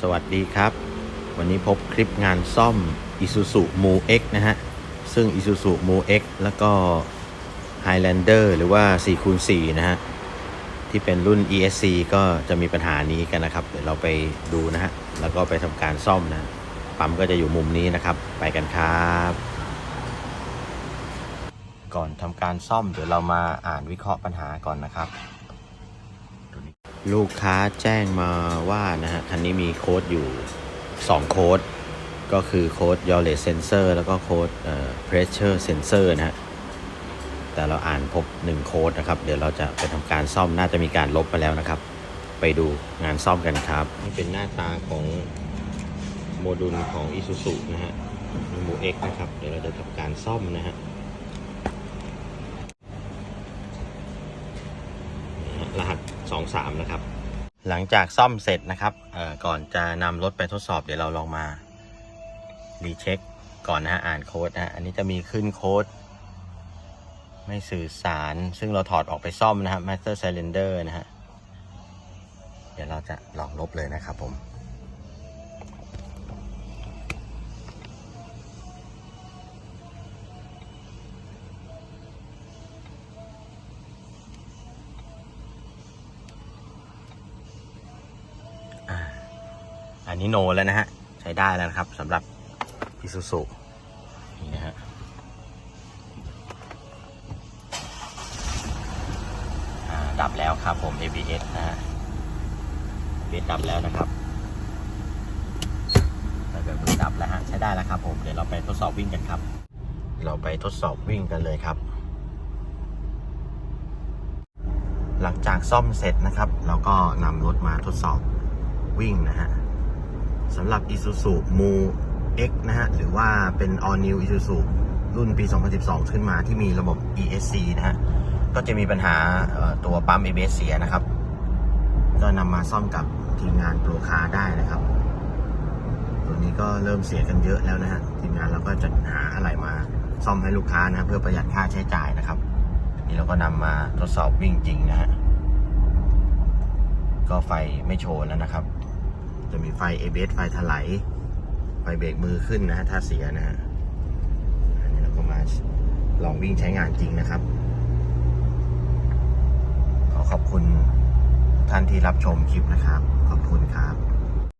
สวัสดีครับ วันนี้พบคลิปงานซ่อม Isuzu Mu X นะฮะ ซึ่ง Isuzu Mu X แล้วก็ Highlander หรือว่า 4x4 นะฮะ ที่เป็นรุ่น ESC ก็จะมีปัญหานี้กันนะครับ เดี๋ยวเราไปดูนะฮะ แล้วก็ไปทำการซ่อมนะ ปั๊มก็จะอยู่มุมนี้นะครับ ไปกันครับ ก่อนทำการซ่อมเดี๋ยวเรามาอ่านวิเคราะห์ปัญหาก่อนนะครับ ลูกค้าแจ้งมาว่านะฮะคันนี้มีโค้ดอยู่ 2 โค้ด ก็คือโค้ด Yaw Rate Sensor แล้วก็โค้ดเอ่อ Pressure Sensor นะฮะ แต่เราอ่านพบ 1 โค้ดนะครับ เดี๋ยวเราจะไปทำการซ่อมน่าจะมีการลบไปแล้วนะครับ ไปดูงานซ่อมกันครับ นี่เป็นหน้าตาของโมดูลของ Isuzu นะฮะโมู X นะครับ เดี๋ยวเราจะทำการซ่อมนะฮะ รหัส 23 นะครับ หลังจากซ่อมเสร็จนะครับก่อนจะนำรถไปทดสอบเดี๋ยวเราลองมารีเช็คก่อนนะฮะอ่านโค้ดนะฮะอันนี้จะมีขึ้นโค้ด ไม่สื่อสาร ซึ่งเราถอดออกไปซ่อมนะครับ Master Cylinder นะฮะเดี๋ยวเราจะลองลบเลยนะครับผม อันนี้โนแล้วนะฮะ ใช้ได้แล้วนะครับสำหรับ Isuzu นี่นะฮะดับแล้วครับผม ABS นะฮะ ABS ดับแล้วนะครับแล้วเกิดมือดับแล้วฮะใช้ได้แล้วครับผม เดี๋ยวเราไปทดสอบวิ่งกันครับ เราไปทดสอบวิ่งกันเลยครับ หลังจากซ่อมเสร็จนะครับ เราก็นำรถมาทดสอบวิ่งนะฮะ สำหรับ Isuzu Mu X นะฮะ หรือว่าเป็น All New Isuzu รุ่นปี 2012 ขึ้นมาที่มีระบบ ESC นะฮะ ก็จะมีปัญหาตัวปั๊ม ABS เสียนะครับ ก็นำมาซ่อมกับทีมงานโปรคาได้นะครับ ตัวนี้ก็เริ่มเสียกันเยอะแล้วนะฮะ ทีมงานเราก็จะหาอะไรมาซ่อมให้ลูกค้านะเพื่อประหยัดค่าใช้จ่ายนะครับ นี่เราก็นำมาทดสอบวิ่งจริงนะฮะ ก็ไฟไม่โชว์แล้วนะครับ จะมีไฟ ABS ไฟถลายไฟเบรกมือขึ้นนะฮะถ้าเสียนะฮะอันนี้เราก็มาลองวิ่งใช้งานจริงนะครับ ขอขอบคุณท่านที่รับชมคลิปนะครับ ขอบคุณครับ